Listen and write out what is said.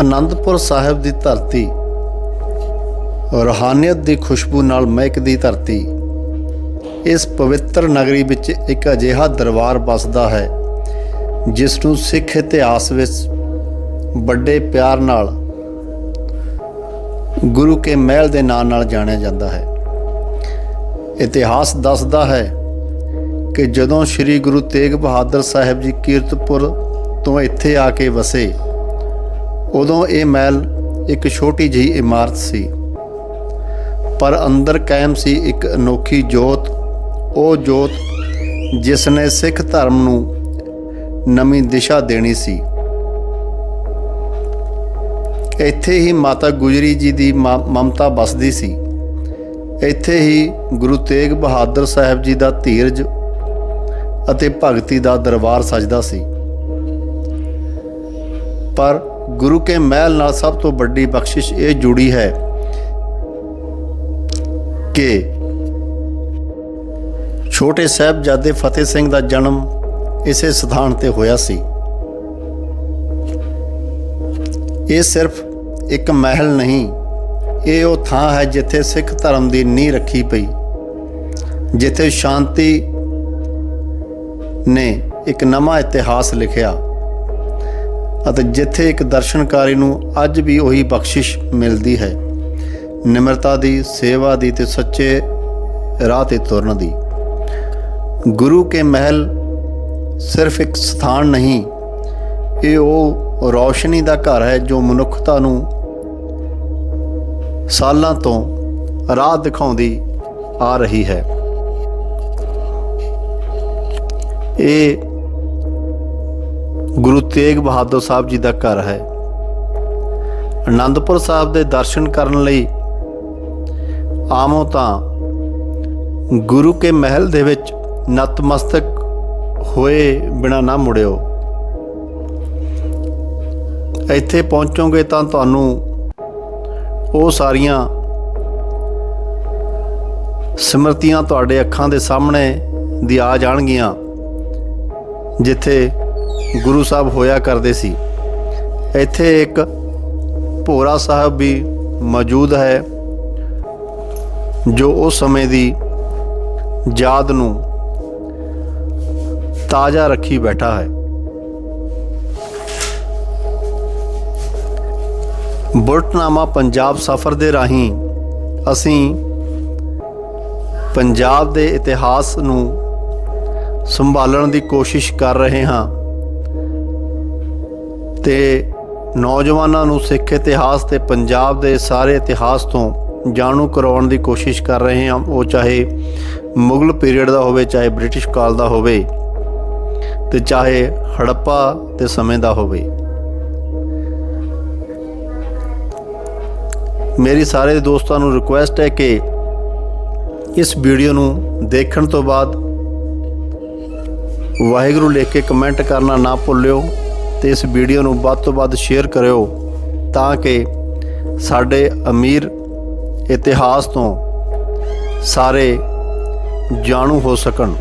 ਅਨੰਦਪੁਰ ਸਾਹਿਬ ਦੀ ਧਰਤੀ। ਰੂਹਾਨੀਅਤ ਦੀ ਖੁਸ਼ਬੂ ਨਾਲ ਮਹਿਕਦੀ ਧਰਤੀ। ਇਸ ਪਵਿੱਤਰ ਨਗਰੀ ਵਿੱਚ ਇੱਕ ਅਜਿਹਾ ਦਰਬਾਰ ਬਸਦਾ ਹੈ, ਜਿਸ ਨੂੰ ਸਿੱਖ ਇਤਿਹਾਸ ਵਿੱਚ ਵੱਡੇ ਪਿਆਰ ਨਾਲ ਗੁਰੂ ਕੇ ਮਹਿਲ ਦੇ ਨਾਂ ਨਾਲ ਜਾਣਿਆ ਜਾਂਦਾ ਹੈ। ਇਤਿਹਾਸ ਦੱਸਦਾ ਹੈ ਕਿ ਜਦੋਂ ਸ੍ਰੀ ਗੁਰੂ ਤੇਗ ਬਹਾਦਰ ਸਾਹਿਬ ਜੀ ਕੀਰਤਪੁਰ ਤੋਂ ਇੱਥੇ ਆ ਕੇ ਵਸੇ ਉਦੋਂ ਇਹ ਮਹਿਲ ਇੱਕ ਛੋਟੀ ਜਿਹੀ ਇਮਾਰਤ ਸੀ। ਪਰ ਅੰਦਰ ਕਾਇਮ ਸੀ ਇੱਕ ਅਨੋਖੀ ਜੋਤ। ਉਹ ਜੋਤ ਜਿਸ ਨੇ ਸਿੱਖ ਧਰਮ ਨੂੰ ਨਵੀਂ ਦਿਸ਼ਾ ਦੇਣੀ ਸੀ। ਇੱਥੇ ਹੀ ਮਾਤਾ ਗੁਜਰੀ ਜੀ ਦੀ ਮ- ਮਮਤਾ ਬਸਦੀ ਸੀ। ਇੱਥੇ ਹੀ ਗੁਰੂ ਤੇਗ ਬਹਾਦਰ ਸਾਹਿਬ ਜੀ ਦਾ ਧੀਰਜ ਅਤੇ ਭਗਤੀ ਦਾ ਦਰਬਾਰ ਸਜਦਾ ਸੀ। ਪਰ ਗੁਰੂ ਕੇ ਮਹਿਲ ਨਾਲ ਸਭ ਤੋਂ ਵੱਡੀ ਬਖਸ਼ਿਸ਼ ਇਹ ਜੁੜੀ ਹੈ ਕਿ ਛੋਟੇ ਸਾਹਿਬਜ਼ਾਦੇ ਫਤਿਹ ਸਿੰਘ ਦਾ ਜਨਮ ਇਸੇ ਸਥਾਨ ਤੇ ਹੋਇਆ ਸੀ। ਇਹ ਸਿਰਫ ਇੱਕ ਮਹਿਲ ਨਹੀਂ, ਇਹ ਉਹ ਥਾਂ ਹੈ ਜਿੱਥੇ ਸਿੱਖ ਧਰਮ ਦੀ ਨੀਂਹ ਰੱਖੀ ਪਈ, ਜਿੱਥੇ ਸ਼ਾਂਤੀ ਨੇ ਇੱਕ ਨਵਾਂ ਇਤਿਹਾਸ ਲਿਖਿਆ। ਅਤੇ ਜਿੱਥੇ ਇੱਕ ਦਰਸ਼ਨਕਾਰੀ ਨੂੰ ਅੱਜ ਵੀ ਉਹੀ ਬਖਸ਼ਿਸ਼ ਮਿਲਦੀ ਹੈ। ਨਿਮਰਤਾ ਦੀ, ਸੇਵਾ ਦੀ ਤੇ ਸੱਚੇ ਰਾਹ ਤੇ ਤੁਰਨ ਦੀ। ਗੁਰੂ ਕੇ ਮਹਿਲ ਸਿਰਫ ਇੱਕ ਸਥਾਨ ਨਹੀਂ, ਇਹ ਉਹ ਰੌਸ਼ਨੀ ਦਾ ਘਰ ਹੈ ਜੋ ਮਨੁੱਖਤਾ ਨੂੰ ਸਾਲਾਂ ਤੋਂ ਰਾਹ ਦਿਖਾਉਂਦੀ ਆ ਰਹੀ ਹੈ। ਇਹ ਗੁਰੂ ਤੇਗ ਬਹਾਦਰ ਸਾਹਿਬ ਜੀ ਦਾ ਘਰ ਹੈ। ਅਨੰਦਪੁਰ ਸਾਹਿਬ ਦੇ ਦਰਸ਼ਨ ਕਰਨ ਲਈ ਆਮੋ ਤਾਂ ਗੁਰੂ ਕੇ ਮਹਿਲ ਦੇ ਵਿੱਚ ਨਤਮਸਤਕ ਹੋਏ ਬਿਨਾ ਨਾ ਮੁੜਿਓ। ਇੱਥੇ ਪਹੁੰਚੋਗੇ ਤਾਂ ਤੁਹਾਨੂੰ ਉਹ ਸਾਰੀਆਂ ਸਮਰਤੀਆਂ ਤੁਹਾਡੇ ਅੱਖਾਂ ਦੇ ਸਾਹਮਣੇ ਦੀ ਆ ਜਾਣਗੀਆਂ, ਜਿੱਥੇ ਗੁਰੂ ਸਾਹਿਬ ਹੋਇਆ ਕਰਦੇ ਸੀ। ਇੱਥੇ ਇੱਕ ਭੋਰਾ ਸਾਹਿਬ ਵੀ ਮੌਜੂਦ ਹੈ, ਜੋ ਉਸ ਸਮੇਂ ਦੀ ਯਾਦ ਨੂੰ ਤਾਜ਼ਾ ਰੱਖੀ ਬੈਠਾ ਹੈ। ਬੁਲਟਨਾਮਾ ਪੰਜਾਬ ਸਫ਼ਰ ਦੇ ਰਾਹੀਂ ਅਸੀਂ ਪੰਜਾਬ ਦੇ ਇਤਿਹਾਸ ਨੂੰ ਸੰਭਾਲਣ ਦੀ ਕੋਸ਼ਿਸ਼ ਕਰ ਰਹੇ ਹਾਂ। ਤੇ ਨੌਜਵਾਨਾਂ ਨੂੰ ਸਿੱਖ ਇਤਿਹਾਸ ਤੇ ਪੰਜਾਬ ਦੇ ਸਾਰੇ ਇਤਿਹਾਸ ਤੋਂ ਜਾਣੂ ਕਰਾਉਣ ਦੀ ਕੋਸ਼ਿਸ਼ ਕਰ ਰਹੇ ਹਾਂ। ਉਹ ਚਾਹੇ ਮੁਗਲ ਪੀਰੀਅਡ ਦਾ ਹੋਵੇ, ਚਾਹੇ ਬ੍ਰਿਟਿਸ਼ ਕਾਲ ਦਾ ਹੋਵੇ ਤੇ ਚਾਹੇ ਹੜੱਪਾ ਤੇ ਸਮੇਂ ਦਾ ਹੋਵੇ। ਮੇਰੀ ਸਾਰੇ ਦੋਸਤਾਂ ਨੂੰ ਰਿਕੁਐਸਟ ਹੈ ਕਿ ਇਸ ਵੀਡੀਓ ਨੂੰ ਦੇਖਣ ਤੋਂ ਬਾਅਦ ਵਾਹਿਗੁਰੂ ਲਿਖ ਕੇ ਕਮੈਂਟ ਕਰਨਾ ਨਾ ਭੁੱਲਿਓ। ਤੇ ਇਸ ਵੀਡੀਓ ਨੂੰ ਵੱਧ ਤੋਂ ਵੱਧ ਸ਼ੇਅਰ ਕਰਿਓ ਤਾਂ ਕਿ ਸਾਡੇ ਅਮੀਰ ਇਤਿਹਾਸ ਤੋਂ ਸਾਰੇ ਜਾਣੂ ਹੋ ਸਕਣ।